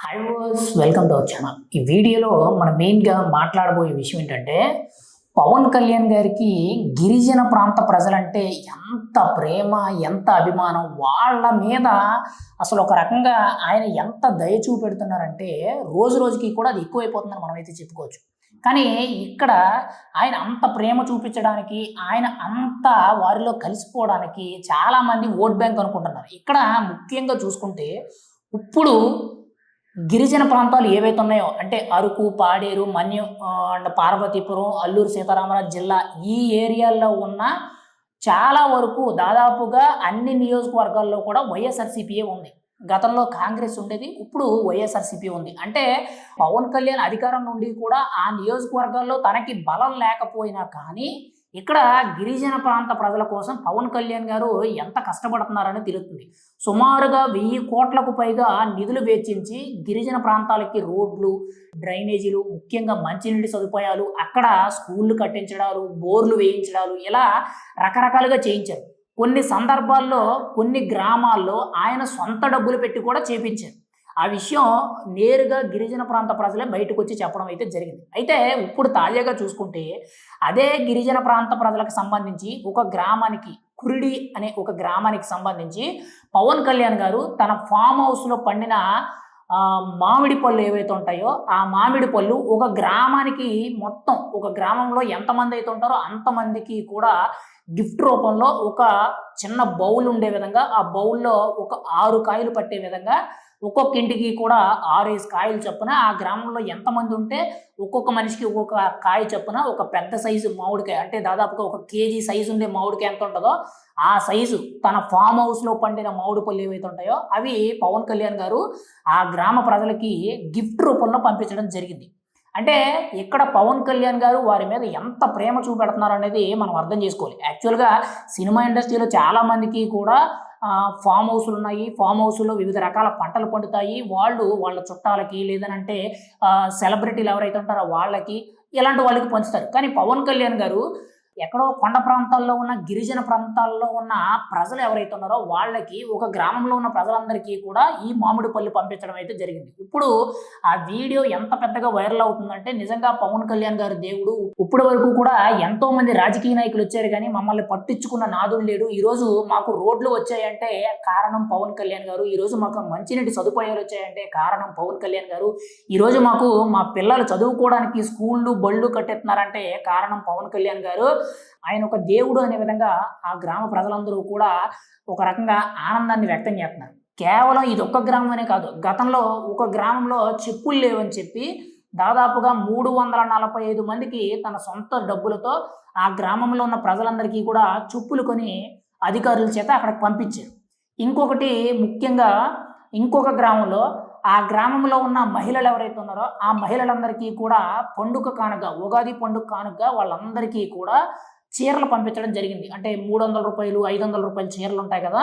Hi was welcome to our channel ఈ వీడియోలో మనం మెయిన్గా మాట్లాడబోయే విషయం ఏంటంటే పవన్ కళ్యాణ్ గారికి గిరిజన ప్రాంత ప్రజలంటే ఎంత ప్రేమ ఎంత అభిమానం వాళ్ళ మీద అసలు ఒక రకంగా ఆయన ఎంత దయ చూపెడుతున్నారంటే రోజు రోజుకి కూడా అది ఎక్కువైపోతుందని మనమైతే చెప్పుకోవచ్చు. కానీ ఇక్కడ ఆయన అంత ప్రేమ చూపించడానికి ఆయన అంత వారిలో కలిసిపోవడానికి చాలామంది ఓట్ బ్యాంక్ అనుకుంటున్నారు. ఇక్కడ ముఖ్యంగా చూసుకుంటే ఇప్పుడు గిరిజన ప్రాంతాలు ఏవైతే ఉన్నాయో అంటే అరకు పాడేరు మన్యం అండ్ పార్వతీపురం అల్లూరు సీతారామరాజు జిల్లా ఈ ఏరియాల్లో ఉన్న చాలా వరకు దాదాపుగా అన్ని నియోజకవర్గాల్లో కూడా వైఎస్ఆర్సీపీఏ ఉంది. గతంలో కాంగ్రెస్ ఉండేది ఇప్పుడు వైఎస్ఆర్సీపీ ఉంది. అంటే పవన్ కళ్యాణ్ అధికారం నుండి కూడా ఆ నియోజకవర్గాల్లో తనకి బలం లేకపోయినా కానీ ఇక్కడ గిరిజన ప్రాంత ప్రజల కోసం పవన్ కళ్యాణ్ గారు ఎంత కష్టపడుతున్నారని తెలుస్తుంది. సుమారుగా వెయ్యి కోట్లకు పైగా నిధులు వెచ్చించి గిరిజన ప్రాంతాలకి రోడ్లు డ్రైనేజీలు ముఖ్యంగా మంచినీటి సదుపాయాలు అక్కడ స్కూళ్ళు కట్టించడాలు బోర్లు వేయించడాలు ఇలా రకరకాలుగా చేయించారు. కొన్ని సందర్భాల్లో కొన్ని గ్రామాల్లో ఆయన సొంత డబ్బులు పెట్టి కూడా చేపించారు. ఆ విషయం నేరుగా గిరిజన ప్రాంత ప్రజలే బయటకు వచ్చి చెప్పడం అయితే జరిగింది. అయితే ఇప్పుడు తాజాగా చూసుకుంటే అదే గిరిజన ప్రాంత ప్రజలకు సంబంధించి ఒక గ్రామానికి కురిడి అనే ఒక గ్రామానికి సంబంధించి పవన్ కళ్యాణ్ గారు తన ఫామ్ హౌస్లో పండిన మామిడి పళ్ళు ఏవైతే ఉంటాయో ఆ మామిడి పళ్ళు ఒక గ్రామానికి మొత్తం ఒక గ్రామంలో ఎంతమంది అయితే ఉంటారో అంతమందికి కూడా గిఫ్ట్ రూపంలో ఒక చిన్న బౌల్ ఉండే విధంగా ఆ బౌల్లో ఒక ఆరు కాయలు పట్టే విధంగా ఒక్కొక్క ఇంటికి కూడా ఆరేసి కాయలు చొప్పున ఆ గ్రామంలో ఎంతమంది ఉంటే ఒక్కొక్క మనిషికి ఒక్కొక్క కాయ చొప్పున ఒక పెద్ద సైజు మామిడికాయ. అంటే దాదాపుగా ఒక కేజీ సైజు ఉండే మామిడికాయ ఎంత ఉంటుందో ఆ సైజు తన ఫామ్ హౌస్లో పండిన మామిడి పళ్ళు ఏవైతే ఉంటాయో అవి పవన్ కళ్యాణ్ గారు ఆ గ్రామ ప్రజలకి గిఫ్ట్ రూపంలో పంపించడం జరిగింది. అంటే ఇక్కడ పవన్ కళ్యాణ్ గారు వారి మీద ఎంత ప్రేమ చూపెడుతున్నారు అనేది మనం అర్థం చేసుకోవాలి. యాక్చువల్గా సినిమా ఇండస్ట్రీలో చాలామందికి కూడా ఫామ్ హౌస్లు ఉన్నాయి. ఫామ్ హౌస్లో వివిధ రకాల పంటలు పండుతాయి. వాళ్ళు వాళ్ళ చుట్టాలకి లేదనంటే సెలబ్రిటీలు ఎవరైతే ఉంటారో వాళ్ళకి ఇలాంటి వాళ్ళకి పంచుతారు. కానీ పవన్ కళ్యాణ్ గారు ఎక్కడో కొండ ప్రాంతాల్లో ఉన్న గిరిజన ప్రాంతాల్లో ఉన్న ప్రజలు ఎవరైతే ఉన్నారో వాళ్ళకి ఒక గ్రామంలో ఉన్న ప్రజలందరికీ కూడా ఈ మామిడి పళ్ళు పంపించడం అయితే జరిగింది. ఇప్పుడు ఆ వీడియో ఎంత పెద్దగా వైరల్ అవుతుందంటే నిజంగా పవన్ కళ్యాణ్ గారి దేవుడు ఇప్పటి వరకు కూడా ఎంతో మంది రాజకీయ నాయకులు వచ్చారు కానీ మమ్మల్ని పట్టించుకున్న నాదుడు లేడు. ఈరోజు మాకు రోడ్లు వచ్చాయంటే కారణం పవన్ కళ్యాణ్ గారు. ఈరోజు మాకు మంచినీటి సదుపాయాలు వచ్చాయంటే కారణం పవన్ కళ్యాణ్ గారు. ఈరోజు మాకు మా పిల్లలు చదువుకోవడానికి స్కూళ్ళు బళ్ళు కట్టిస్తున్నారంటే కారణం పవన్ కళ్యాణ్ గారు. ఆయన ఒక దేవుడు అనే విధంగా ఆ గ్రామ ప్రజలందరూ కూడా ఒక రకంగా ఆనందాన్ని వ్యక్తం చేస్తున్నారు. కేవలం ఇది ఒక్క గ్రామం అనే కాదు గతంలో ఒక గ్రామంలో చెప్పులు లేవని చెప్పి దాదాపుగా మూడు వందల నలభై ఐదు మందికి తన సొంత డబ్బులతో ఆ గ్రామంలో ఉన్న ప్రజలందరికీ కూడా చెప్పులు కొని అధికారుల చేత అక్కడికి పంపించారు. ఇంకొకటి ముఖ్యంగా ఇంకొక గ్రామంలో ఆ గ్రామంలో ఉన్న మహిళలు ఎవరైతే ఉన్నారో ఆ మహిళలందరికీ కూడా పండుగ కానుక ఉగాది పండుగ కానుక వాళ్ళందరికీ కూడా చీరలు పంపించడం జరిగింది. అంటే మూడు వందల రూపాయలు ఐదు వందల రూపాయల చీరలు ఉంటాయి కదా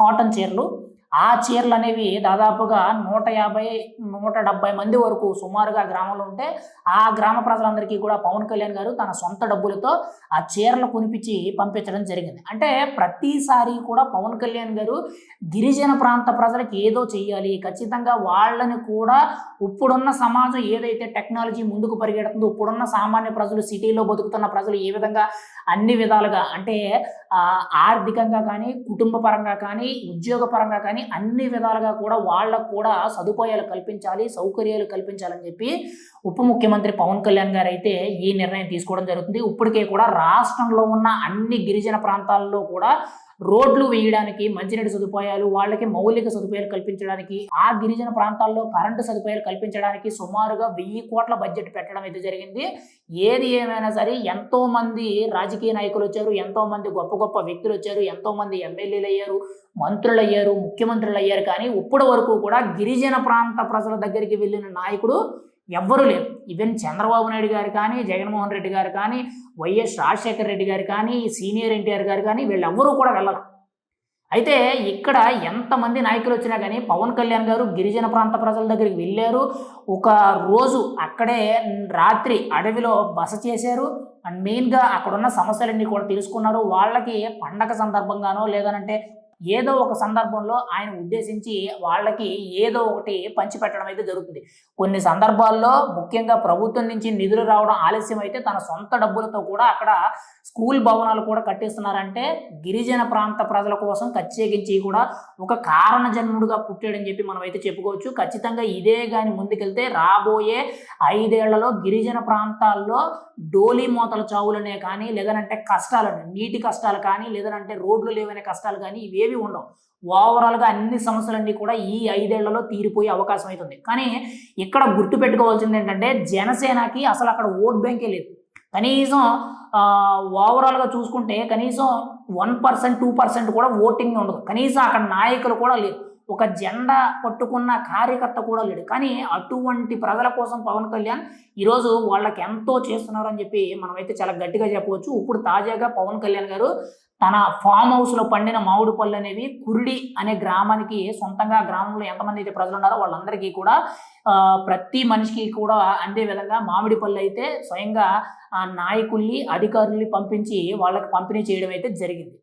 కాటన్ చీరలు. ఆ చీరలు అనేవి దాదాపుగా నూట యాభై నూట డెబ్బై మంది వరకు సుమారుగా గ్రామంలో ఉంటే ఆ గ్రామ ప్రజలందరికీ కూడా పవన్ కళ్యాణ్ గారు తన సొంత డబ్బులతో ఆ చీరలు కొనిపించి పంపించడం జరిగింది. అంటే ప్రతిసారి కూడా పవన్ కళ్యాణ్ గారు గిరిజన ప్రాంత ప్రజలకు ఏదో చేయాలి ఖచ్చితంగా వాళ్ళని కూడా ఇప్పుడున్న సమాజం ఏదైతే టెక్నాలజీ ముందుకు పరిగెడుతుందో ఇప్పుడున్న సామాన్య ప్రజలు సిటీలో బతుకుతున్న ప్రజలు ఏ విధంగా అన్ని విధాలుగా అంటే ఆర్థికంగా కానీ కుటుంబ పరంగా కానీ ఉద్యోగ పరంగా కానీ అన్ని విధాలుగా కూడా వాళ్ళకు కూడా సదుపాయాలు కల్పించాలి సౌకర్యాలు కల్పించాలని చెప్పి ఉప ముఖ్యమంత్రి పవన్ కళ్యాణ్ గారు అయితే ఈ నిర్ణయం తీసుకోవడం జరుగుతుంది. ఇప్పటికే కూడా రాష్ట్రంలో ఉన్న అన్ని గిరిజన ప్రాంతాల్లో కూడా రోడ్లు వేయడానికి మంచినీటి సదుపాయాలు వాళ్ళకి మౌలిక సదుపాయాలు కల్పించడానికి ఆ గిరిజన ప్రాంతాల్లో కరెంటు సదుపాయాలు కల్పించడానికి సుమారుగా వెయ్యి కోట్ల బడ్జెట్ పెట్టడం అయితే జరిగింది. ఏది ఏమైనా సరే ఎంతో మంది రాజకీయ నాయకులు వచ్చారు ఎంతో మంది గొప్ప గొప్ప వ్యక్తులు వచ్చారు ఎంతో మంది ఎమ్మెల్యేలు అయ్యారు మంత్రులు అయ్యారు ముఖ్యమంత్రులు అయ్యారు. కానీ ఇప్పటి వరకు కూడా గిరిజన ప్రాంత ప్రజల దగ్గరికి వెళ్ళిన నాయకుడు ఎవ్వరూ లేరు. ఈవెన్ చంద్రబాబు నాయుడు గారు కానీ జగన్మోహన్ రెడ్డి గారు కానీ వైఎస్ రాజశేఖర రెడ్డి గారు కానీ సీనియర్ ఎన్టీఆర్ గారు కానీ వీళ్ళెవ్వరూ కూడా వెళ్ళరు. అయితే ఇక్కడ ఎంతమంది నాయకులు వచ్చినా కానీ పవన్ కళ్యాణ్ గారు గిరిజన ప్రాంత ప్రజల దగ్గరికి వెళ్ళారు. ఒక రోజు అక్కడే రాత్రి అడవిలో బస చేశారు. అండ్ మెయిన్గా అక్కడున్న సమస్యలన్నీ కూడా తెలుసుకున్నారు. వాళ్ళకి పండగ సందర్భంగానో లేదనంటే ఏదో ఒక సందర్భంలో ఆయన ఉద్దేశించి వాళ్ళకి ఏదో ఒకటి పంచిపెట్టడం అయితే జరుగుతుంది. కొన్ని సందర్భాల్లో ముఖ్యంగా ప్రభుత్వం నుంచి నిధులు రావడం ఆలస్యం అయితే తన సొంత డబ్బులతో కూడా అక్కడ స్కూల్ భవనాలు కూడా కట్టిస్తున్నారంటే గిరిజన ప్రాంత ప్రజల కోసం ప్రత్యేకించి కూడా ఒక కారణ జన్ముడుగా పుట్టాడని చెప్పి మనం అయితే చెప్పుకోవచ్చు. ఖచ్చితంగా ఇదే కానీ ముందుకెళ్తే రాబోయే ఐదేళ్ళలో గిరిజన ప్రాంతాల్లో డోలీ మోతల చావులనే కానీ లేదనంటే కష్టాలు నీటి కష్టాలు కానీ లేదనంటే రోడ్లు లేవనే కష్టాలు కానీ ఇవేవి ఉండవు. ఓవరాల్గా అన్ని సమస్యలన్నీ కూడా ఈ ఐదేళ్ళలో తీరిపోయే అవకాశం అవుతుంది కానీ ఇక్కడ గుర్తు పెట్టుకోవాల్సింది ఏంటంటే జనసేనకి అసలు అక్కడ ఓట్ బ్యాంకే లేదు. కనీసం ఓవరాల్గా చూసుకుంటే కనీసం వన్ పర్సెంట్ టూ పర్సెంట్ కూడా ఓటింగ్ ఉండదు. కనీసం అక్కడ నాయకులు కూడా లేరు. ఒక జెండా పట్టుకున్న కార్యకర్త కూడా లేడు. కానీ అటువంటి ప్రజల కోసం పవన్ కళ్యాణ్ ఈరోజు వాళ్ళకి ఎంతో చేస్తున్నారు అని చెప్పి మనమైతే చాలా గట్టిగా చెప్పవచ్చు. ఇప్పుడు తాజాగా పవన్ కళ్యాణ్ గారు తన ఫామ్ హౌస్లో పండిన మామిడి పళ్ళు అనేవి కురిడి అనే గ్రామానికి సొంతంగా గ్రామంలో ఎంతమంది అయితే ప్రజలు ఉన్నారో వాళ్ళందరికీ కూడా ప్రతి మనిషికి కూడా అందే విధంగా మామిడి పళ్ళు అయితే స్వయంగా ఆ నాయకుల్ని అధికారుల్ని పంపించి వాళ్ళకి పంపిణీ చేయడం అయితే జరిగింది.